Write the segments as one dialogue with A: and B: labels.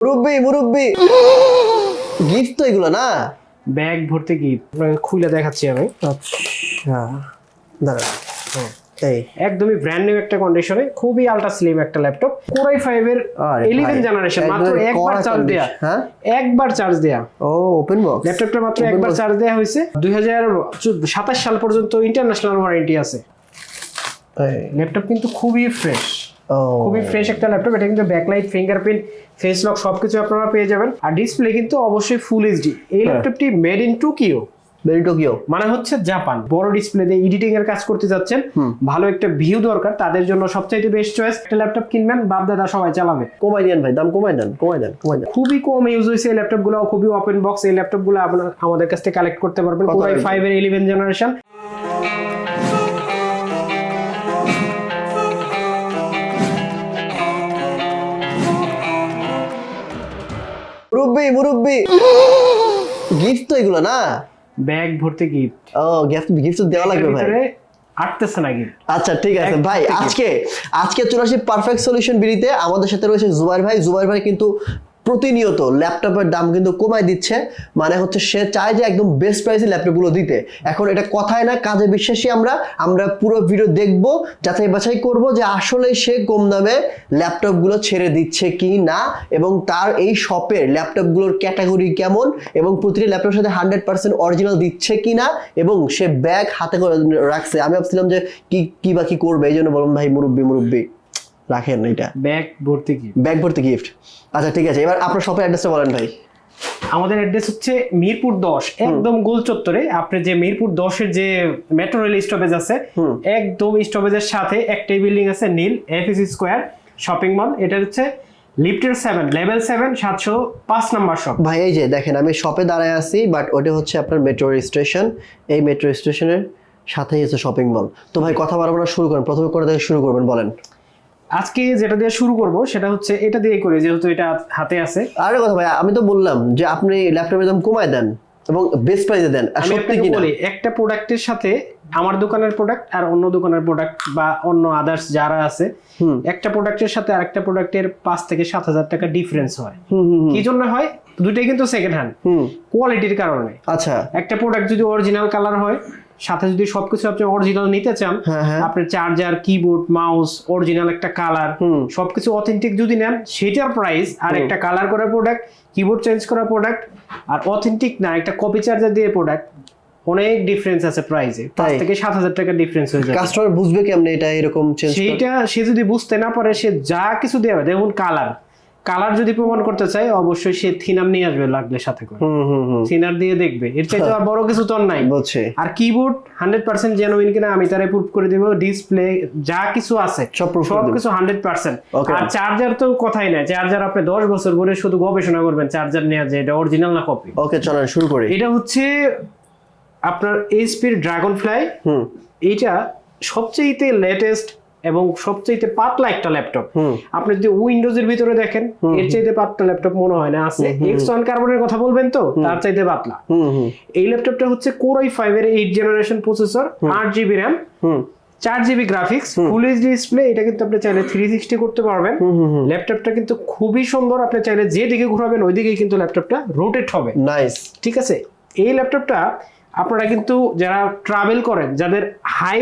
A: মুরব্বি মুরব্বি। গিফট তো এগুলো না?
B: ব্যাগ ভর্তি গিফট। খুলে দেখাচ্ছি আমি।
A: আচ্ছা। দাঁড়া এই।
B: একদমই ব্র্যান্ড নিউ একটা কন্ডিশনে খুবই আলট্রা স্লিম একটা ল্যাপটপ কোরাই ফাইভ এর
A: আরে
B: ইলেভেন
A: ভাই,
B: জেনারেশন মাত্র
A: একবার
B: চার্জ দেয়া।
A: হ্যাঁ?
B: একবার চার্জ দেয়া।
A: ও ওপেন বক্স
B: ল্যাপটপটা মাত্র একবার চার্জ দেওয়া হয়েছে। দুই হাজার সাতাশ সাল পর্যন্ত ইন্টারন্যাশনাল ওয়ারেন্টি আছে। ল্যাপটপ কিন্তু খুবই ফ্রেশ খুবই ফ্রেশ একটা ল্যাপটপ এটা কিন্তু ব্যাকলাইট ফিঙ্গারপ্রিন্ট ফেস লক সবকিছু আপনারা পেয়ে যাবেন। আর ডিসপ্লে কিন্তু অবশ্যই ফুল এইচডি এই। ল্যাপটপটি মেড ইন টোকিও
A: টোকিও
B: মানে হচ্ছে জাপান বড় ডিসপ্লে দিয়ে এডিটিং এর কাজ করতে যাচ্ছেন। ভালো একটা ভিউ দরকার তাদের জন্য সবচাইতে বেস্ট চয়েস একটা ল্যাপটপ কিনবেন বাপ দাদা সবাই চালাবে।
A: কমাই দেন ভাই দাম কমাই দেন কমাই দেন কমাই দেন।
B: খুবই কম ইউজ হয়েছে এই ল্যাপটপগুলো খুবই ওপেন বক্স এই ল্যাপটপগুলো আপনারা আমাদের কাছ থেকে কালেক্ট করতে পারবেন। কোরাই ফাইভ এর ইলেভেন জেনারেশন
A: মুরব্বি মুরব্বি। গিফট তো এগুলো না?
B: ব্যাগ ভর্তি গিফট
A: ও গিফট গিফট দেওয়া লাগবে ভাই।
B: আটতেছে না গিফট
A: আচ্ছা ঠিক আছে। ভাই আজকে আজকে চলে আসি পারফেক্ট সলিউশন বিড়িতে। আমাদের সাথে রয়েছে জুবাইর ভাই। জুবাইর ভাই কিন্তু প্রতিনিয়ত ল্যাপটপের দাম কিন্তু কমায় দিচ্ছে। মানে হচ্ছে সে চায় যে একদম বেস্ট প্রাইসে ল্যাপটপগুলো দিতে। এখন এটা কথায় না, কাজে বিশ্বাসী আমরা। আমরা পুরো ভিডিও দেখব, যাচাই বাছাই করব যে আসলে সে কম দামে ল্যাপটপগুলো ছেড়ে দিচ্ছে কি না এবং তার এই শপের ল্যাপটপগুলোর ক্যাটাগরি কেমন এবং প্রতিটি ল্যাপটপের সাথে হান্ড্রেড পার্সেন্ট অরিজিনাল দিচ্ছে কি না এবং সে ব্যাগ হাতে করে রাখছে। আমি ভাবছিলাম যে কি কি বা কি করবে? এই জন্য বললাম, ভাই, মুরব্বি মুরব্বি। রাখেন এটা
B: ব্যাগ ভর্তি গিফট
A: ব্যাগ ভর্তি গিফট আচ্ছা ঠিক আছে এবার আপনার শপের অ্যাড্রেসটা বলেন ভাই।
B: আমাদের অ্যাড্রেস হচ্ছে মিরপুর দশ একদম গোল চত্বরে। আপনি যে মিরপুর দশের যে মেট্রো রেল স্টপেজ আছে। একদম স্টপেজের সাথে একটাই বিল্ডিং আছে নীল এফএসি স্কোয়ার শপিং মল এটা হচ্ছে লিফটের সেভেন লেভেল সেভেন সাতশো পাঁচ নাম্বার শপ
A: ভাই এই যে দেখেন আমি শপে দাঁড়ায় আছি বাট ওটা হচ্ছে আপনার মেট্রো স্টেশন এই মেট্রো স্টেশনের সাথেই আছে শপিং মল তো ভাই কথা বারবার শুরু করেন প্রথমে করে থেকে শুরু করবেন বলেন।
B: আজকে যেটা দিয়ে শুরু করব সেটা হচ্ছে এটা দিয়ে করে যেহেতু এটা হাতে আছে।
A: আরে কথা ভাই আমি তো বললাম যে আপনি ল্যাপটপের দাম কমায় দেন এবং বেস্ট প্রাইসে দেন।
B: আমি আপনাকে বলি একটা প্রোডাক্টের সাথে আমার দোকানের প্রোডাক্ট আর অন্য দোকানের প্রোডাক্ট বা অন্য আদার্স যারা আছে একটা প্রোডাক্টের সাথে আরেকটা প্রোডাক্টের পাঁচ থেকে সাত হাজার টাকা ডিফারেন্স হয়। কি জন্য হয়? দুইটাই কিন্তু সেকেন্ড হ্যান্ড কোয়ালিটির কারণে।
A: আচ্ছা।
B: একটা প্রোডাক্ট যদি অরিজিনাল কালার হয় সাথে যদি সবকিছু আপনি অরিজিনাল নিতে চান
A: হ্যাঁ হ্যাঁ।
B: আপনার চার্জার কিবোর্ড মাউস অরিজিনাল একটা কালার
A: হুম।
B: সবকিছু অথেন্টিক যদি নেন সেটার প্রাইস আর একটা কালার করা প্রোডাক্ট কিবোর্ড চেঞ্জ করা প্রোডাক্ট আর অথেন্টিক না একটা কপি চার্জার দিয়ে প্রোডাক্ট অনেক ডিফারেন্স আছে প্রাইসে পাঁচ থেকে সাত হাজার টাকা ডিফারেন্স হয়ে যায়
A: কাস্টমার বুঝবে কেমনে এটা এরকম
B: সেইটা সে যদি বুঝতে না পারে সে যা কিছু দেবে দেখুন কালার কালার যদি প্রমাণ করতে চায় অবশ্যই সে থিনার নিয়ে আসবে লাগলে সাথে করে।
A: হুম হুম হুম।
B: থিনার দিয়ে দেখবে। এর চাইতে আর বড় কিছু তো নাই।
A: বুঝছি।
B: আর কিবোর্ড হান্ড্রেড পার্সেন্ট জেনুইন কিনা আমি তারে প্রুফ করে দিব। ডিসপ্লে যা কিছু আছে
A: সব
B: কিছু হান্ড্রেড পার্সেন্ট. আর চার্জার তো কথাই নাই। চার্জার আপনি দশ বছর ধরে শুধু গবেষণা করবেন চার্জার নেওয়া যে এটা অরিজিনাল না কপি
A: ওকে চলেন শুরু করি।
B: এটা হচ্ছে আপনার এইচপির ড্রাগন ফ্লাই
A: হুম।
B: এইটা সবচেয়ে লেটেস্ট এবং সবচেয়ে পাতলা একটা ল্যাপটপ। আপনি যদি উইন্ডোজের ভিতরে দেখেন এর চাইতে পাতলা ল্যাপটপ মনে হয় না আছে। এক্স ওয়ান কার্বনের কথা বলবেন তো? তার চাইতে পাতলা। এই ল্যাপটপটা হচ্ছে কোরাই ফাইভ এর এইট জেনারেশন প্রসেসর আট জিবি র্যাম চার GB graphics full HD display এটা কিন্তু আপনি চাইলে থ্রি সিক্সটি করতে পারবেন। ল্যাপটপটা কিন্তু খুবই সুন্দর আপনি চাইলে যে দিকে ঘোরাবেন ওই দিকেই কিন্তু ল্যাপটপটা রোটেট হবে।
A: নাইস
B: ঠিক আছে? এই ল্যাপটপটা আপনারা কিন্তু যারা ট্রাভেল করেন যাদের হাই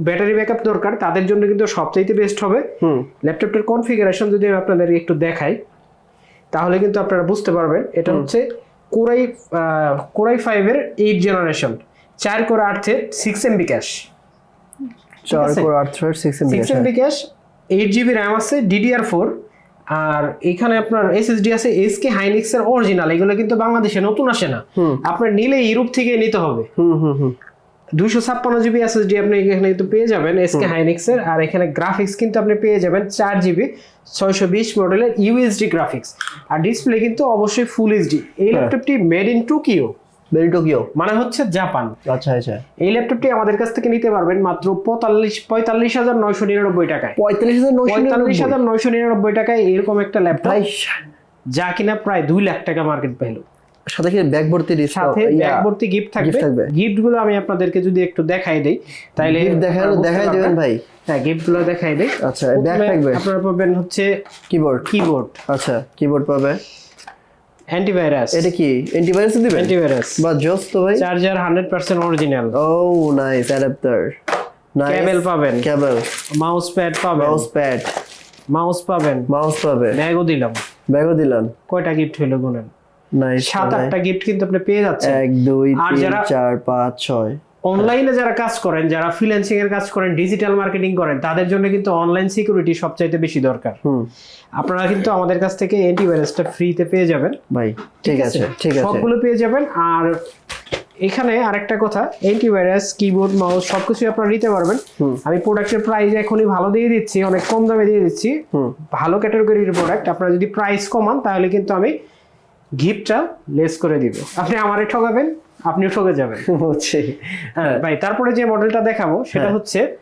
B: ব্যাটারি ব্যাকআপ দরকার তাদের জন্য কিন্তু সবচাইতে বেস্ট হবে।
A: হুম।
B: ল্যাপটপটার কনফিগারেশন যদি আমি আপনাদের একটু দেখাই তাহলে কিন্তু আপনারা বুঝতে পারবেন এটা হচ্ছে কোরাই কোরাই ফাইভের এইট জেনারেশন চার কোর আর্থের সিক্স এমবি ক্যাশ
A: চার? Core thread six MB
B: cache eight GB RAM আছে ডিডিআর ফোর আর এখানে আপনার এসএসডি আছে এসকে হাইনিক্স এর অরিজিনাল এগুলো কিন্তু বাংলাদেশে নতুন আসে না। আপনার নিলে ইউরোপ থেকে নিতে হবে।
A: হুম
B: ছাপ্পান্ন জিবি এসএসডি আপনি এখানে কিন্তু পেয়ে যাবেন এসকে হাইনিক্স এর। আর এখানে গ্রাফিক্স কিন্তু আপনি পেয়ে যাবেন চার জিবি ছয়শো বিশ মডেলের ইউএসডি গ্রাফিক্স আর ডিসপ্লে কিন্তু অবশ্যই ফুল এইচডি এই ল্যাপটপটি made in Tokyo
A: very Tokyo
B: মানে হচ্ছে জাপান
A: আচ্ছা আচ্ছা।
B: এই ল্যাপটপটি আমাদের কাছ থেকে নিতে পারবেন মাত্র পঁয়তাল্লিশ পঁয়তাল্লিশ হাজার নয়শো নিরানব্বই টাকায়।
A: পঁয়তাল্লিশ হাজার নয়শো
B: পঁয়তাল্লিশ হাজার নয়শো নিরানব্বই টাকায় এরকম একটা ল্যাপটপ যা কিনা প্রায় দুই লাখ টাকা মার্কেট ভ্যালু
A: সাথে কি ব্যাগ ভর্তি
B: সাথে ব্যাগ ভর্তি গিফট থাকবে। গিফটগুলো আমি আপনাদেরকে যদি একটু দেখাই দেই
A: দেখাই
B: আপনারা
A: দেখাই। দেবেন ভাই।
B: হ্যাঁ গিফটগুলো দেখাই দেই।
A: আচ্ছা ব্যাগ থাকবে।
B: আপনারা পাবেন হচ্ছে
A: কিবোর্ড
B: কিবোর্ড
A: আচ্ছা কিবোর্ড পাবে।
B: অ্যান্টিভাইরাস
A: এটা কি? অ্যান্টিভাইরাস দিবেন?
B: অ্যান্টিভাইরাস
A: বা জোস তো ভাই।
B: চার্জার হান্ড্রেড পার্সেন্ট অরিজিনাল
A: ও নাইস অ্যাডাপ্টার
B: কেবল পাবেন।
A: কেবল
B: মাউস প্যাড পাবেন।
A: মাউস প্যাড
B: মাউস পাবেন।
A: মাউস পাবে।
B: ব্যাগও দিলাম।
A: ব্যাগও দিলান
B: কয়টা গিফট হলো গুনেন? সাত আটটা গিফট কিন্তু আপনি পেয়ে যাচ্ছেন।
A: এক দুই
B: আর
A: তিন চার পাঁচ ছয়।
B: অনলাইনে যারা কাজ করেন যারা ফ্রিল্যান্সিং এর কাজ করেন ডিজিটাল মার্কেটিং করেন তাদের জন্য কিন্তু অনলাইন সিকিউরিটি সবচাইতে বেশি দরকার। আপনারা কিন্তু আমাদের কাছ থেকে অ্যান্টিভাইরাসটা ফ্রিতে পেয়ে যাবেন।
A: ভাই ঠিক আছে? ঠিক আছে।
B: সবগুলো পেয়ে যাবেন। আর এখানে আরেকটা কথা অ্যান্টিভাইরাস কিবোর্ড মাউস সবকিছু আপনারা নিতে পারবেন। আমি প্রোডাক্টের প্রাইস এখনই ভালো দিয়ে দিচ্ছি অনেক কম দামে দিয়ে দিচ্ছি। ভালো ক্যাটাগরির প্রোডাক্ট আপনারা যদি প্রাইস কমান তাহলে কিন্তু আমি গিফটটা লেস করে দিব। আপনি আমারে ঠকাবেন আপনিও ঠকে যাবেন।
A: হচ্ছে।
B: হ্যাঁ ভাই তারপরে যে মডেলটা দেখাবো সেটা
A: হ্যাঁ।
B: হচ্ছে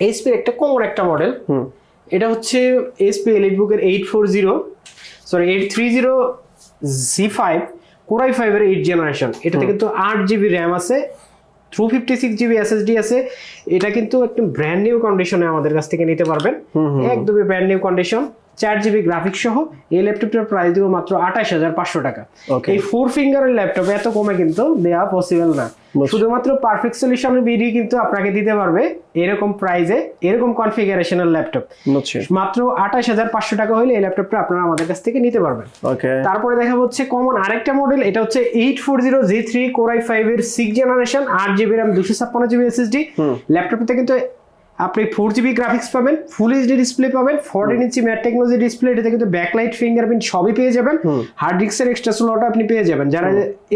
B: এইচপির একটা কোমর একটা মডেল।
A: হুম।
B: এটা হচ্ছে এইচপি এলিট বুকের eight four zero sorry eight three zero G five core i ফাইভের এইট জেনারেশন এটাতে কিন্তু আট জিবি র্যাম আছে two fifty six GB SSD আছে। এটা কিন্তু একদম ব্র্যান্ড নিউ কন্ডিশনে আমাদের কাছ থেকে নিতে পারবেন। একদমই ব্র্যান্ড নিউ কন্ডিশন চার জিবি গ্রাফিক্স সহ এই ল্যাপটপটার প্রাইস দিব মাত্র আঠাশ হাজার পাঁচশো টাকা। এই ফোর ফিঙ্গারের ল্যাপটপ এত কমে কিন্তু দেওয়া পসিবল না। শুধুমাত্র পারফেক্ট সলিউশনের বিডি কিন্তু আপনাকে দিতে পারবে এরকম প্রাইজে এরকম কনফিগারেশনের ল্যাপটপ মাত্র আঠাশ হাজার পাঁচশো টাকা হলে এই ল্যাপটপটা আপনারা আমাদের কাছ থেকে নিতে পারবেন।
A: ওকে
B: তারপরে দেখা হচ্ছে কমন আরেকটা মডেল এটা হচ্ছে eight four zero G three core i five এর সিক্স জেনারেশন আট জিবি র্যাম দুশো ছাপ্পান্ন জিবি এসএসডি। ল্যাপটপটা কিন্তু আপনি ফোর জিবি গ্রাফিক্স পাবেন ফুল এইচডি ডিসপ্লে পাবেন fourteen inch matte technology display এটাতে কিন্তু ব্যাকলাইট ফিঙ্গারপ্রিন্ট সবই পেয়ে যাবেন। হার্ড ডিস্কের এক্সট্রা স্লট আপনি পেয়ে যাবেন। যারা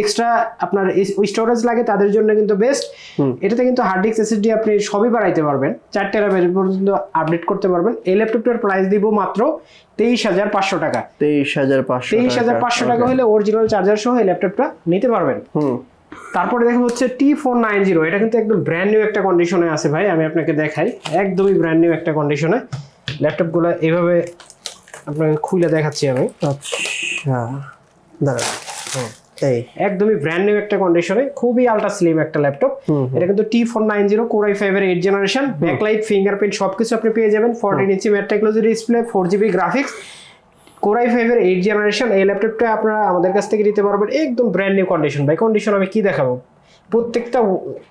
B: এক্সট্রা আপনার স্টোরেজ লাগে তাদের জন্য কিন্তু বেস্ট। এটাতে কিন্তু হার্ড ডিস্ক এসএসডি আপনি সবই বাড়াইতে পারবেন। চার টেরাবাইট পর্যন্ত আপডেট করতে পারবেন। এই ল্যাপটপটার প্রাইস দিব মাত্র তেইশ হাজার পাঁচশো টাকা।
A: তেইশ হাজার পাঁচশো
B: তেইশ হাজার পাঁচশো টাকা। হলে অরিজিনাল চার্জার সহ এই ল্যাপটপটা নিতে পারবেন।
A: হুম।
B: তারপরে দেখা হচ্ছে টি ফোর নাইন জিরো এটা কিন্তু একদম ব্র্যান্ড নিউ একটা কন্ডিশনে আছে ভাই আমি আপনাকে দেখাই। একদমই ব্র্যান্ড নিউ একটা কন্ডিশনে ল্যাপটপগুলো এভাবে আপনাকে খুলে দেখাচ্ছি আমি।
A: আচ্ছা। দাঁড়া এই।
B: একদমই ব্র্যান্ড নিউ একটা কন্ডিশনে খুবই আলট্রা স্লিম একটা ল্যাপটপ এটা কিন্তু T four nine zero core i ফাইভের এইট জেনারেশন ব্যাকলাইট ফিঙ্গারপ্রিন্ট সবকিছু আপনি পেয়ে যাবেন। Fourteen inch matte technology display four GB graphics core i ফাইভের এইট জেনারেশন এই ল্যাপটপটা আপনারা আমাদের কাছ থেকে নিতে পারবেন একদম ব্র্যান্ড নিউ কন্ডিশন ভাই কন্ডিশন আমি কী দেখাবো? প্রত্যেকটা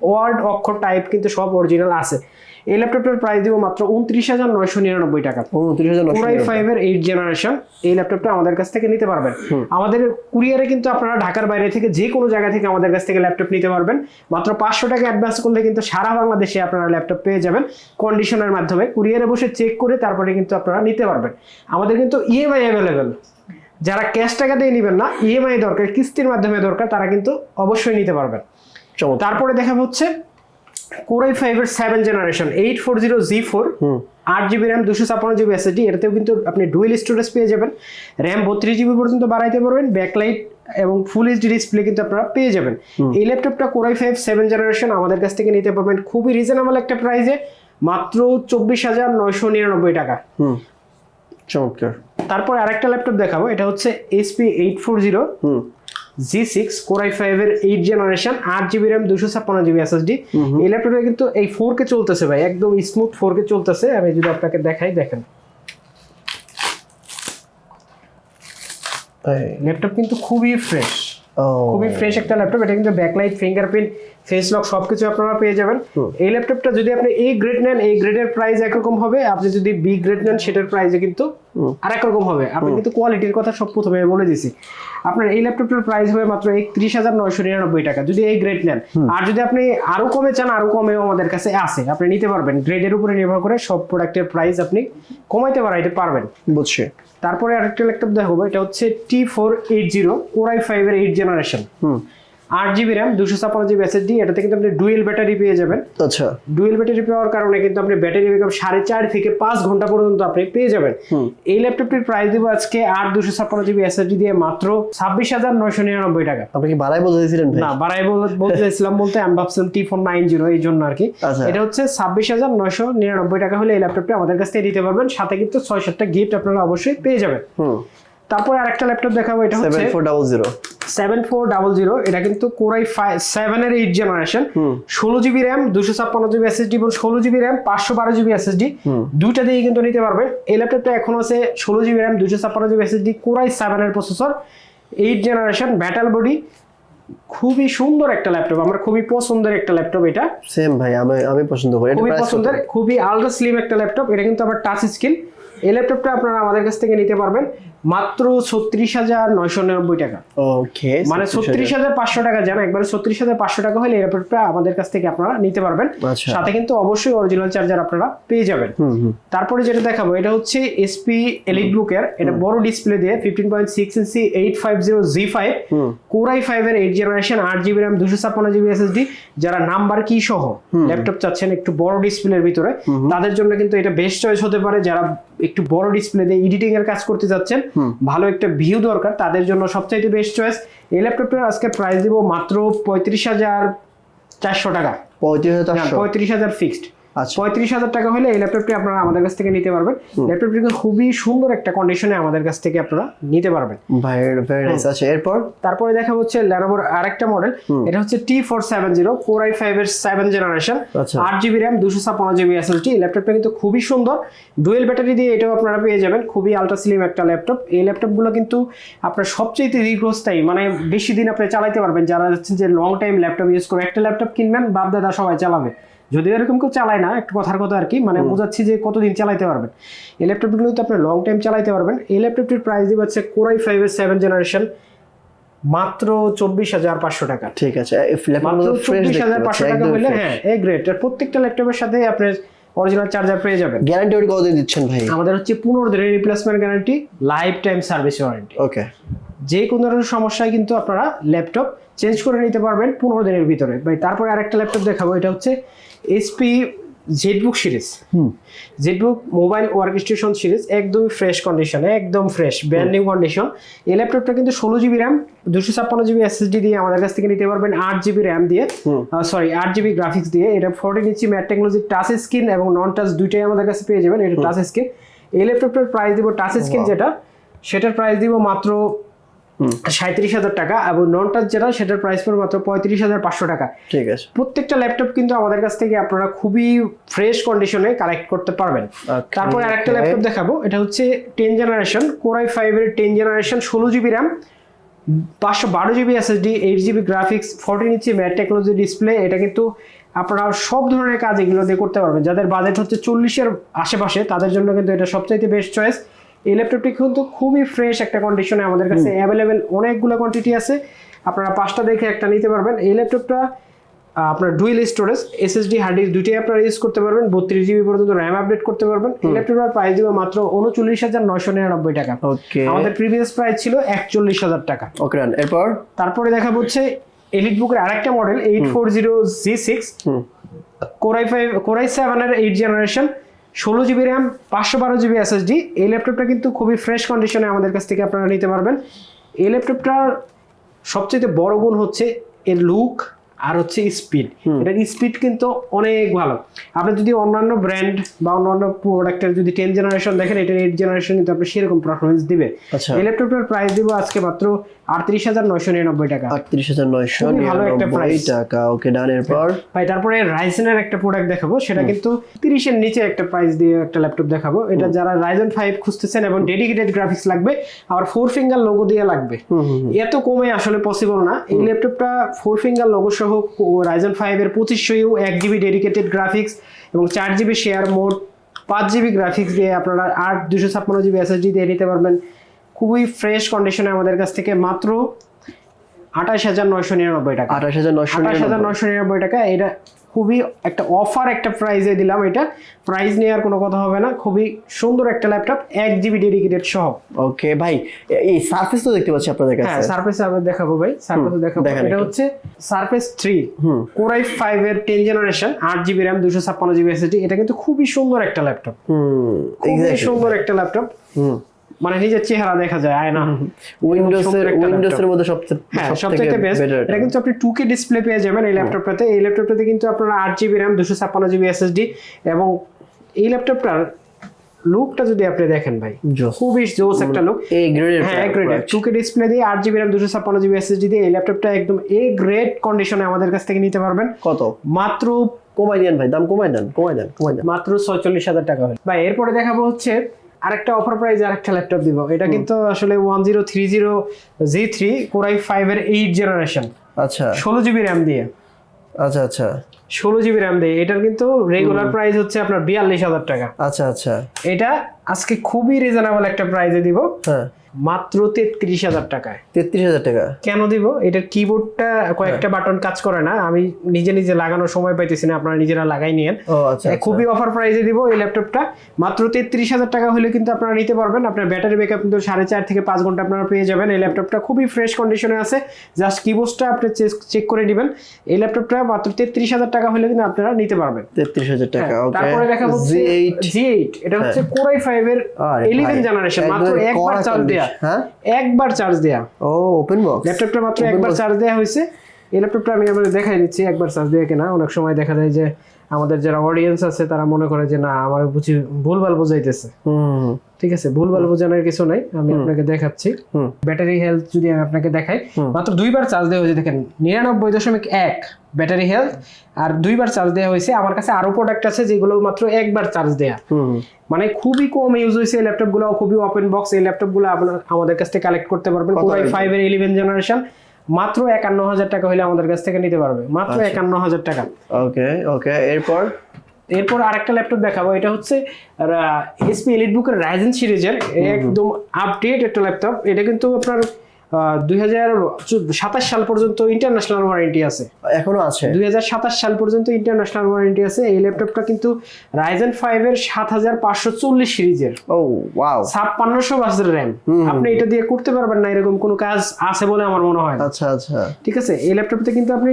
B: ওয়ার্ড অক্ষর টাইপ কিন্তু সব অরিজিনাল আছে। এই ল্যাপটপটার প্রাইস দিব মাত্র উনত্রিশ হাজার নয়শো নিরানব্বই টাকা।
A: উনত্রিশ হাজার
B: এইট জেনারেশন এই ল্যাপটপটা আমাদের কাছ থেকে নিতে পারবেন। আমাদের কুরিয়ারে কিন্তু আপনারা ঢাকার বাইরে থেকে যে কোনো জায়গা থেকে আমাদের কাছ থেকে ল্যাপটপ নিতে পারবেন। মাত্র পাঁচশো টাকা অ্যাডভান্স করলে কিন্তু সারা বাংলাদেশে আপনারা ল্যাপটপ পেয়ে যাবেন কন্ডিশনের মাধ্যমে। কুরিয়ারে বসে চেক করে তারপরে কিন্তু আপনারা নিতে পারবেন। আমাদের কিন্তু E ইএমআই অ্যাভেলেবেল যারা ক্যাশ টাকা দিয়ে নেবেন না ইএমআই দরকার কিস্তির মাধ্যমে দরকার তারা কিন্তু অবশ্যই নিতে পারবেন। তারপরে দেখা হচ্ছে কোরাই ফাইভের seven generation eight four zero G four আট জিবি র্যাম দুশো ছাপ্পান্ন জিবি এসএসডি এটাতেও কিন্তু আপনি ডুয়েল স্টোরেজ পেয়ে যাবেন। র্যাম বত্রিশ জিবি পর্যন্ত বাড়াইতে পারবেন ব্যাকলাইট এবং ফুল এইচডি ডিসপ্লে কিন্তু আপনারা পেয়ে যাবেন। এই ল্যাপটপটা কোরাই ফাইভ সেভেন জেনারেশন আমাদের কাছ থেকে নিতে পারবেন। খুবই রিজনেবল একটা প্রাইসে মাত্র চব্বিশ হাজার নয়শো নিরানব্বই টাকা।
A: চমৎকার।
B: তারপর আরেকটা ল্যাপটপ দেখাবো এটা হচ্ছে HP eight four zero G six core i ফাইভের এইট জেনারেশন আট জিবি র্যাম দুশো ছাপ্পান্ন জিবি এসএসডি এই ল্যাপটপে কিন্তু এই ফোর কে চলতেছে ভাই একদম স্মুথ ফোর কে চলতেছে। আমি যদি আপনাকে দেখাই দেখেন। ল্যাপটপ কিন্তু খুবই ফ্রেশ খুবই ফ্রেশ একটা ল্যাপটপ এটা কিন্তু ব্যাকলাইট ফিঙ্গারপ্রিন্ট ফেস লক সবকিছু আপনারা পেয়ে যাবেন। এই ল্যাপটপটা যদি আপনি এই গ্রেড নেন এই গ্রেডের প্রাইস একরকম হবে। আপনি যদি বি গ্রেড নেন সেটার প্রাইসে কিন্তু আরেক রকম হবে। আপনি কিন্তু কোয়ালিটির কথা সব প্রথমে বলে দিছি আপনার এই ল্যাপটপটার প্রাইস হবে মাত্র একত্রিশ হাজার নয়শো নিরানব্বই টাকা। যদি এই গ্রেড নেন। আর যদি আপনি আরও কমে চান আরও কমেও আমাদের কাছে আছে। আপনি নিতে পারবেন। গ্রেডের উপরে নির্ভর করে সব প্রোডাক্টের প্রাইস আপনি কমাইতে বাড়াইতে পারবেন।
A: বুঝছি।
B: তারপরে আরেকটা ল্যাপটপ দেখাবো। এটা হচ্ছে T four eight zero core i ফাইভের এইট জেনারেশন
A: হুম।
B: আট জিবি র্যাম দুশো ছাপ্পান্ন জিবি এসএসডি এটাতে কিন্তু আপনি ডুয়েল ব্যাটারি পেয়ে যাবেন।
A: আচ্ছা।
B: ডুয়েল ব্যাটারি পাওয়ার কারণে কিন্তু আপনি ব্যাটারি ব্যাকআপ সাড়ে চার থেকে পাঁচ ঘণ্টা পর্যন্ত আপনি পেয়ে যাবেন। এই ল্যাপটপটির প্রাইস দিব আজকে আট দুশো ছাপ্পান্ন জিবি এসএসডি দিয়ে মাত্র ছাব্বিশ হাজার নয়শো নিরানব্বই টাকা।
A: আপনি কি বাড়াই বলতে ভাই?
B: না বাড়াই বলতে চাইছিলাম বলতে আমি ভাবছিলাম টি ফোর নাইন জিরো এই জন্য আর কি।
A: আচ্ছা।
B: এটা হচ্ছে ছাব্বিশ হাজার নয়শো নিরানব্বই টাকা হলে এই ল্যাপটপটি আমাদের কাছ থেকে দিতে পারবেন। সাথে কিন্তু ছয় সাতটা গিফট আপনারা অবশ্যই পেয়ে যাবেন।
A: হুম।
B: তারপরে আরেকটা ল্যাপটপ দেখাবো এটা হচ্ছে
A: four double zero
B: seven four double zero এটা কিন্তু কোরাই ফাইভ সেভেনের এইট জেনারেশন ষোলো জিবি র্যাম দুশো ছাপ্পান্ন জিবি এসএসডি এবং ষোলো জিবি র্যাম পাঁচশো বারো জিবি এসএসডি দুইটা দিয়ে কিন্তু নিতে পারবেন এই ল্যাপটপটা এখন আছে ষোলো জিবি র্যাম দুশো ছাপ্পান্ন জিবি এসএসডি কোরাই সেভেনের প্রসেসর এইট জেনারেশন ব্যাটাল বডি খুবই সুন্দর একটা ল্যাপটপ আমার খুবই পছন্দের একটা ল্যাপটপ এটা।
A: সেম ভাই আমি আমি পছন্দ করি। এটা
B: খুবই পছন্দের খুবই আলট্রা স্লিম একটা ল্যাপটপ এটা কিন্তু আবার টাচ স্ক্রিন এই ল্যাপটপটা আপনারা আমাদের কাছ থেকে নিতে পারবেন। মাত্র ছত্রিশ হাজার নয়শো নিরানব্বই টাকা।
A: ওকে
B: মানে ছত্রিশ হাজার। পাঁচশো টাকা যান একবারে ছত্রিশ হাজার পাঁচশো টাকা হলে ল্যাপটপটা আমাদের কাছ থেকে আপনারা নিতে পারবেন।
A: আচ্ছা।
B: সাথে কিন্তু অবশ্যই অরিজিনাল চার্জার আপনারা পেয়ে যাবেন। তারপরে যেটা দেখাবো এটা হচ্ছে এসপি এলিট বুকের এটা বড় ডিসপ্লে দিয়ে fifteen point six inch eight five zero G five core i five এর এইট জেনারেশন আট জিবি র্যাম দুশো ছাপ্পান্ন জিবি এসএসডি যারা নাম্বার কি সহ ল্যাপটপ চাচ্ছেন একটু বড় ডিসপ্লের ভিতরে তাদের জন্য কিন্তু এটা বেস্ট চয়েস হতে পারে। যারা একটু বড় ডিসপ্লে দিয়ে এডিটিং এর কাজ করতে যাচ্ছেন ভালো একটা ভিউ দরকার তাদের জন্য সবচাইতে বেস্ট চয়েস এই ল্যাপটপটার আজকে প্রাইস দিব মাত্র পঁয়ত্রিশ হাজার চারশো টাকা।
A: পঁয়ত্রিশ হাজার চারশো।
B: পঁয়ত্রিশ হাজার ফিক্সড পঁয়ত্রিশ হাজার টাকা হলে এই ল্যাপটপটি আপনারা আমাদের কাছ থেকে নিতে পারবেন। ল্যাপটপটি কিন্তু খুবই সুন্দর একটা কন্ডিশনে আমাদের কাছ থেকে আপনারা নিতে পারবেন।
A: ভাই ভেরি নাইস আচ্ছা এরপর?
B: তারপরে দেখা হচ্ছে ল্যানোভোর আরেকটা মডেল এটা হচ্ছে T four seven zero four I five এর সেভেন জেনারেশন
A: আচ্ছা।
B: আট জিবি র্যাম দুশো ছাপ্পান্ন জিবি এসএসডি ল্যাপটপটা কিন্তু খুবই সুন্দর। ডুয়েল ব্যাটারি দিয়ে এটাও আপনারা পেয়ে যাবেন। খুবই আলট্রা স্লিম একটা ল্যাপটপ। এই ল্যাপটপগুলো কিন্তু আপনার সবচেয়ে দীর্ঘস্থায়ী মানে বেশি দিন আপনি চালাইতে পারবেন। যারা যাচ্ছেন যে লং টাইম ল্যাপটপ ইউজ করে একটা ল্যাপটপ কিনবেন বাপ দাদা সবাই চালাবে। যদিও এরকম কেউ চালায় না একটু কথার কথা আর কি মানে বোঝাচ্ছি যে কতদিন চালাইতে পারবেন। এই ল্যাপটপগুলো তো আপনি লং টাইম চালাতে পারবেন। এই ল্যাপটপটির প্রাইস দিব হচ্ছে কোরাই ফাইভের সেভেন জেনারেশন মাত্র চব্বিশ হাজার পাঁচশো টাকা।
A: ঠিক আছে
B: চব্বিশ হাজার পাঁচশো টাকা হলে হ্যাঁ এ গ্রেট আর প্রত্যেকটা ল্যাপটপের সাথে আপনি অরিজিনাল চার্জার পেয়ে যাবেন।
A: গ্যারান্টি ওর কতদিন দিচ্ছেন ভাই?
B: আমাদের হচ্ছে পনেরো দিনের replacement guarantee life time service warranty
A: okay
B: যে কোনো ধরনের সমস্যায় কিন্তু আপনারা ল্যাপটপ চেঞ্জ করে নিতে পারবেন পনেরো দিনের ভিতরে। ভাই তারপরে আরেকটা ল্যাপটপ দেখাবো এটা হচ্ছে এসপি জেটবুক সিরিজ
A: হুম।
B: ZBook mobile workstation series একদমই ফ্রেশ কন্ডিশন একদম ফ্রেশ ব্র্যান্ড নিউ কন্ডিশন এই ল্যাপটপটা কিন্তু ষোলো জিবি র্যাম দুশো ছাপ্পান্ন জিবি এসএসডি দিয়ে আমাদের কাছ থেকে নিতে পারবেন আট জিবি র্যাম দিয়ে। সরি আট জিবি গ্রাফিক্স দিয়ে। এটা fourteen inch matte technology touch screen এবং নন টাচ দুইটাই আমাদের কাছে পেয়ে যাবেন এটা টাচ স্ক্রিন এই ল্যাপটপটার প্রাইস দিব টাচ স্ক্রিন যেটা সেটার প্রাইস দিব মাত্র সাঁত্রিশ হাজার টাকা এবং নন টাচ যেটা সেটার প্রাইস পড়বে মাত্র পঁয়ত্রিশ হাজার পাঁচশো টাকা।
A: ঠিক আছে।
B: প্রত্যেকটা ল্যাপটপ কিন্তু আমাদের কাছ থেকে আপনারা খুবই ফ্রেশ কন্ডিশনে কালেক্ট করতে পারবেন।
A: Okay,
B: তারপরে আরেকটা. ল্যাপটপ দেখাবো এটা হচ্ছে ten generation core i five এর টেন জেনারেশন ষোলো জিবি র্যাম পাঁচশো বারো GB SSD eight GB graphics fourteen inch matte technology display এটা কিন্তু আপনারা সব ধরনের কাজ এগুলো দিয়ে করতে পারবেন। যাদের বাজেট হচ্ছে চল্লিশের আশেপাশে তাদের জন্য কিন্তু এটা সবচাইতে বেস্ট চয়েস এই ল্যাপটপটি কিন্তু খুবই ফ্রেশ একটা কন্ডিশনে আমাদের কাছে অ্যাভেলেবেল অনেকগুলো কোয়ান্টিটি আছে। আপনারা পাঁচটা দেখে একটা নিতে পারবেন। এই ল্যাপটপটা আপনার dual storage SSD hard disk দুইটাই আপনারা ইউজ করতে পারবেন। বত্রিশ জিবি পর্যন্ত র্যাম আপডেট করতে পারবেন। এই ল্যাপটপটার প্রাইস দিব মাত্র উনচল্লিশ হাজার নয়শো নিরানব্বই টাকা।
A: ওকে
B: আমাদের প্রিভিয়াস প্রাইস ছিল একচল্লিশ হাজার টাকা।
A: ওকে এরপর?
B: তারপরে দেখা হচ্ছে এলিট বুকের আরেকটা model eight four zero G six core i five core i সেভেনের এইট জেনারেশন ষোলো জিবি র্যাম, পাঁচশো বারো জিবি এসএসডি এই ল্যাপটপটা কিন্তু খুবই ফ্রেশ কন্ডিশনে আমাদের কাছ থেকে আপনারা নিতে পারবেন। এই ল্যাপটপটার সবচেয়ে বড় গুণ হচ্ছে এর লুক আর হচ্ছে স্পিড। এটার স্পিড কিন্তু অনেক ভালো। আপনি যদি অন্যান্য ব্র্যান্ড বা অন্যান্য প্রোডাক্টের যদি টেন জেনারেশন দেখেন এটার এইট জেনারেশন কিন্তু আপনি সেরকম পারফরমেন্স দিবে।
A: আচ্ছা।
B: এই ল্যাপটপটার প্রাইস দিব আজকে মাত্র আটত্রিশ হাজার নয়শো নিরানব্বই টাকা।
A: আটত্রিশ হাজার নয়শো
B: ভালো একটা price।
A: টাকা। ওকে ডান এরপর?
B: ভাই তারপরে রাইজেনের একটা প্রোডাক্ট দেখাবো। সেটা কিন্তু তিরিশের নিচে একটা প্রাইস দিয়ে একটা ল্যাপটপ দেখাবো। এটা যারা রাইজেন ফাইভ খুঁজতেছেন এবং ডেডিকেটেড গ্রাফিক্স লাগবে আবার ফোর ফিঙ্গার লোগো দিয়ে লাগবে। এত কমে আসলে পসিবল না। এই ল্যাপটপটা ফোর ফিঙ্গার লোগো সহ রাইজেন রাইজন ফাইভের পঁচিশশো ইউ এক জিবি ডেডিকেটেড গ্রাফিক্স এবং চার জিবি শেয়ার মোড পাঁচ জিবি গ্রাফিক্স দিয়ে আপনারা আট দুশো ছাপ্পান্ন জিবি এসএসডি দিয়ে নিতে পারবেন। খুবই ফ্রেশ কন্ডিশনে আমাদের কাছ থেকে মাত্র আঠাশ হাজার নয়শো নিরানব্বই টাকা।
A: আঠাশ হাজার নয়শো
B: আঠাশ হাজার নয়শো নিরানব্বই টাকা। এটা খুবই একটা অফার একটা প্রাইজে দিলাম এটা। প্রাইস নেওয়ার কোনো কথা হবে না খুবই সুন্দর একটা ল্যাপটপ এক জিবি ডেডিকেটেড সহ।
A: ওকে ভাই এই সার্ফেস তো দেখতে পাচ্ছি আপনাদের কাছে
B: হ্যাঁ
A: কাছে।
B: সার্ফেস আমরা দেখাবো ভাই সার্ফেস দেখাবো। এটা হচ্ছে সার্ফেস থ্রি
A: হুম।
B: কোরাই ফাইভ এর টেন জেনারেশন আট জিবি র্যাম দুশো ছাপ্পান্ন জিবি এসএসডি এটা কিন্তু খুবই সুন্দর একটা ল্যাপটপ
A: হুম
B: সুন্দর একটা ল্যাপটপ
A: হুম।
B: মানে নিজের চেহারা দেখা যায় আয়না।
A: উইন্ডোজ
B: সুন্দর
A: এর
B: একটা
A: উইন্ডোজ
B: laptop।
A: এর মধ্যে সবচেয়ে
B: হ্যাঁ
A: সবথেকে
B: বেস্ট এটা কিন্তু আপনি টু কে ডিসপ্লে পেয়ে যাবেন এই ল্যাপটপটাতে এই ল্যাপটপটাতে কিন্তু আপনারা আট জিবি র্যাম দুশো ছাপ্পান্ন জিবি এসএসডি এবং এই ল্যাপটপটার লুকটা যদি আপনি দেখেন ভাই। খুবই জোস একটা লুক
A: এ গ্রেডের
B: হ্যাঁ গ্রেড টু কে ডিসপ্লে দিয়ে আট জিবি র্যাম দুশো ছাপ্পান্ন জিবি এসএসডি দিয়ে এই ল্যাপটপটা একদম এ গ্রেড কন্ডিশনে আমাদের কাছ থেকে নিতে পারবেন।
A: কত?
B: মাত্র
A: কমাই দেন ভাই দাম কমাই দেন কমাই দেন কমাই দেন।
B: মাত্র ছয়চল্লিশ হাজার টাকা ভাই এরপরে দেখাবো হচ্ছে আরেকটা অফার প্রাইস আরেকটা ল্যাপটপ দিব। এটা কিন্তু আসলে one zero three zero G three core i five এর এইট জেনারেশন
A: আচ্ছা।
B: ষোলো জিবি র্যাম দিয়ে।
A: আচ্ছা আচ্ছা।
B: ষোলো জিবি র্যাম দিয়ে। এটার কিন্তু রেগুলার প্রাইস হচ্ছে আপনার বিয়াল্লিশ হাজার টাকা।
A: আচ্ছা আচ্ছা।
B: এটা আজকে খুবই রিজনেবল একটা প্রাইসে দিব।
A: হ্যাঁ।
B: মাত্র তেত্রিশ হাজার টাকায়।
A: তেত্রিশ হাজার টাকা।
B: কেন দিব? এটার কিবোর্ডটা কয়েকটা বাটন কাজ করে না। আমি নিজে নিজে লাগানোর সময় পাইতেছি না আপনারা নিজেরা লাগাই নিয়েন।
A: আচ্ছা
B: এ, খুবই অফার প্রাইসে দিব এই ল্যাপটপটা মাত্র তেত্রিশ হাজার টাকা হলে কিন্তু আপনারা নিতে পারবেন। আপনার ব্যাটারি ব্যাকআপ কিন্তু সাড়ে চার থেকে পাঁচ ঘণ্টা আপনারা পেয়ে যাবেন। এই ল্যাপটপটা খুবই ফ্রেশ কন্ডিশনে আছে। জাস্ট কিবোর্ডটা আপনি চেক করে নেবেন। এই ল্যাপটপটা মাত্র তেত্রিশ হাজার টাকা হলে কিন্তু আপনারা নিতে পারবেন।
A: তেত্রিশ হাজার টাকা
B: হ্যাঁ, তারপরে দেখা হচ্ছে
A: জি এইট
B: এটা হচ্ছে কোরাই ফাইভ এর ইলেভেন জেনারেশন মাত্র একবার চার্জ দেয়া।
A: হ্যাঁ?
B: একবার চার্জ দেয়া।
A: ও ওপেন বক্স
B: ল্যাপটপটা মাত্র একবার চার্জ দেয়া হয়েছে। এই ল্যাপটপটা আমি আপনাদের দেখাই দিচ্ছি একবার চার্জ দেয়া কিনা। অনেক সময় দেখা যায় যে আমাদের যারা অডিয়েন্স আছে তারা মনে করে যে না আমার বুঝি ভুলভাল বোঝাইতেছে।
A: হুম।
B: ঠিক আছে ভুলভাল বোঝানোর কিছু নাই আমি আপনাকে দেখাচ্ছি। ব্যাটারি হেলথ যদি আমি আপনাকে দেখাই মাত্র দুইবার চার্জ দেওয়া হয়েছে দেখেন নিরানব্বই দশমিক এক ব্যাটারি হেলথ আর দুইবার চার্জ দেওয়া হয়েছে আমার কাছে আরও প্রোডাক্ট আছে যেগুলো মাত্র একবার চার্জ দেয়া। মানে খুবই কম ইউজ হয়েছে এই ল্যাপটপগুলো খুবই ওপেন বক্স এই ল্যাপটপগুলো আমাদের কাছ থেকে কালেক্ট করতে পারবেন কোরাই ফাইভ এর ইলেভেন জেনারেশন মাত্র একান্ন হাজার টাকা হলে আমাদের কাছ থেকে নিতে পারবে মাত্র
A: আচ্ছা।
B: একান্ন হাজার টাকা।
A: ওকে ওকে এরপর?
B: এরপর আরেকটা ল্যাপটপ দেখাবো এটা হচ্ছে এসপি এলিট বুকের রাইজেন সিরিজের একদম আপডেট একটা ল্যাপটপ এটা কিন্তু আপনার দুই হাজার সাতাশ সাল পর্যন্ত ইন্টারন্যাশনাল ওয়ারেন্টি আছে।
A: এখনও আছে।
B: দুই হাজার সাতাশ সাল পর্যন্ত ইন্টারন্যাশনাল ওয়ারেন্টি আছে। এই ল্যাপটপটা কিন্তু রাইজেন ফাইভ এর সাত হাজার পাঁচশো চল্লিশ সিরিজের।
A: ও ওয়াও
B: ছাপ্পান্নশো বাসের র্যাম আপনি এটা দিয়ে করতে পারবেন না এরকম কোনো কাজ আছে বলে আমার মনে হয়
A: আচ্ছা আচ্ছা।
B: ঠিক আছে? এই ল্যাপটপতে কিন্তু আপনি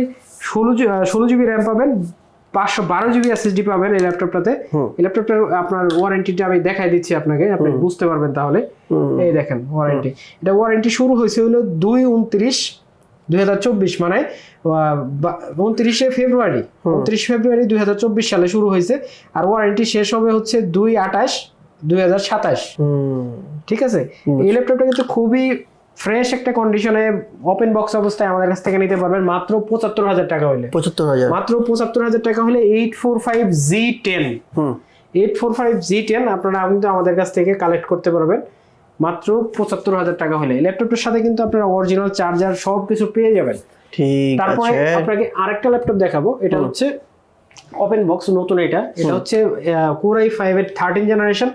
B: ষোলো ষোলো জিবি র্যাম পাবেন। পাঁচশো বারো জিবি এসএসডি পাবেন এই ল্যাপটপটাতে এই ল্যাপটপটার আপনার ওয়ারেন্টিটা আমি দেখাই দিচ্ছি আপনাকে আপনি বুঝতে পারবেন তাহলে। এই দেখেন ওয়ারেন্টি এটা ওয়ারেন্টি শুরু হয়েছে হলো দুই উনত্রিশ দুই হাজার চব্বিশ মানে উনত্রিশে ফেব্রুয়ারি। উনত্রিশ ফেব্রুয়ারি দুই হাজার চব্বিশ সালে শুরু হয়েছে আর ওয়ারেন্টি শেষ হবে হচ্ছে দুই আঠাশ দুই হাজার সাতাশ। ঠিক আছে? এই ল্যাপটপটা কিন্তু খুবই ফ্রেশ একটা কন্ডিশনে ওপেন বক্স অবস্থায় আমাদের কাছ থেকে নিতে পারবেন মাত্র পঁচাত্তর হাজার টাকা হলে
A: পঁচাত্তর হাজার।
B: মাত্র পঁচাত্তর হাজার টাকা হলে eight four five G ten
A: হুম।
B: Eight four five G ten আপনারা কিন্তু আমাদের কাছ থেকে কালেক্ট করতে পারবেন। মাত্র পঁচাত্তর হাজার টাকা হলে ল্যাপটপটার সাথে কিন্তু আপনারা অরিজিনাল চার্জার সব কিছু পেয়ে যাবেন।
A: ঠিক
B: তারপরে আপনাকে আরেকটা ল্যাপটপ দেখাবো। এটা হচ্ছে ওপেন বক্স নতুন এটা। এটা হচ্ছে কোরাই ফাইভ এর থার্টিন জেনারেশন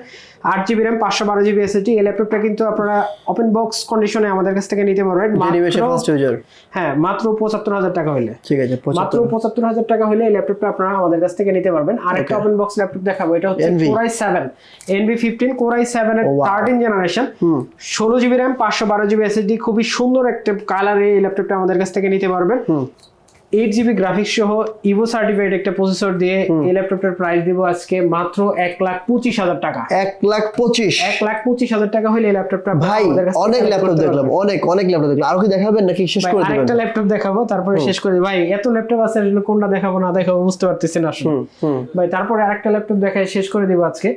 B: আট জিবি র্যাম পাঁচশো বারো জিবি এসএসডি এই ল্যাপটপটা কিন্তু আপনারা ওপেন বক্স কন্ডিশনে আমাদের কাছ থেকে নিতে পারবেন। হ্যাঁ মাত্র পঁচাত্তর হাজার টাকা হলে
A: ঠিক আছে
B: মাত্র
A: পঁচাত্তর
B: হাজার টাকা হলে এই ল্যাপটপটা আপনারা আমাদের কাছ থেকে নিতে পারবেন। আরেকটা ওপেন বক্স ল্যাপটপ দেখাবো এটা হচ্ছে core i seven Envy fifteen core i seven এর
A: Oh,
B: থার্টিন জেনারেশন ষোলো জিবি র্যাম পাঁচশো বারো জিবি এসএসডি খুবই সুন্দর একটা কালারে এই ল্যাপটপটা আমাদের কাছ থেকে নিতে পারবেন। এইট জিবি গ্রাফিক্স সহ ইভো সার্টিফাইড একটা প্রসেসর দিয়ে এই ল্যাপটপটার প্রাইস দিব আজকে মাত্র এক লাখ পঁচিশ হাজার টাকা।
A: এক লাখ পঁচিশ।
B: এক লাখ পঁচিশ হাজার টাকা হলে এই ল্যাপটপটা
A: ভাই অনেক ল্যাপটপ দেখলাম অনেক অনেক ল্যাপটপ দেখলাম। আরও কি দেখাবেন নাকি? শেষ করে দিবেন।
B: আরেকটা ল্যাপটপ দেখাবো তারপরে শেষ করে। ভাই এত ল্যাপটপ আছে আসলে কোনটা দেখাবো না দেখাবো বুঝতে পারতেছি না আসলে ভাই তারপরে আরেকটা ল্যাপটপ দেখায় শেষ করে দিব আজকে।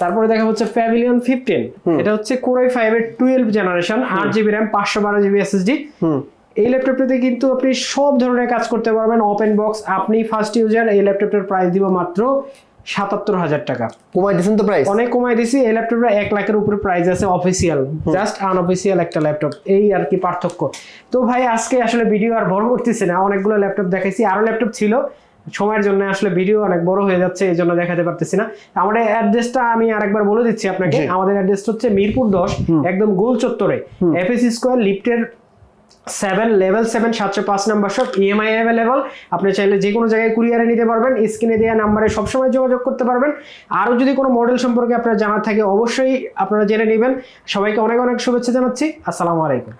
B: তারপরে দেখা হচ্ছে প্যাভিলিয়ন ফিফটিন এটা হচ্ছে কোরাই ফাইভ এর টুয়েলভ জেনারেশন আট জিবি র্যাম পাঁচশো বারো জিবি এসএসডি এই ল্যাপটপটাতে কিন্তু আপনি সব ধরনের কাজ করতে পারবেন। ওপেন বক্স আপনি ফার্স্ট ইউজার এই ল্যাপটপটার প্রাইস দিব মাত্র সাতাত্তর হাজার টাকা।
A: কমাই দিয়েছেন তো প্রাইস
B: অনেক কমাই দিছি এই ল্যাপটপটা এক লাখের উপরে প্রাইস আছে অফিসিয়াল জাস্ট আনঅফিসিয়াল একটা ল্যাপটপ। এই আর কি পার্থক্য। তো ভাই আজকে আসলে ভিডিও আর বড় করতেছে না অনেকগুলো ল্যাপটপ দেখাইছি। আরও ল্যাপটপ ছিল সময়ের জন্য আসলে ভিডিও অনেক বড় হয়ে যাচ্ছে এই জন্য দেখাতে পারতেছি না। আমাদের অ্যাড্রেসটা আমি আরেকবার বলে দিচ্ছি আপনাকে। আমাদের অ্যাড্রেসটা হচ্ছে মিরপুর দশ একদম গোল চত্বরে। এফএসি স্কোয়ার লিফটের সেভেন লেভেল সেভেন সাতশো পাঁচ নাম্বার সব ইএমআই অ্যাভেলেবল আপনি চাইলে যে কোনো জায়গায় কুরিয়ারে নিতে পারবেন স্ক্রিনে দেওয়া নাম্বারে সবসময় যোগাযোগ করতে পারবেন। আরও যদি কোনো মডেল সম্পর্কে আপনার জানার থাকে, অবশ্যই আপনারা জেনে নেবেন। সবাইকে অনেক অনেক শুভেচ্ছা জানাচ্ছি। আসসালামু আলাইকুম।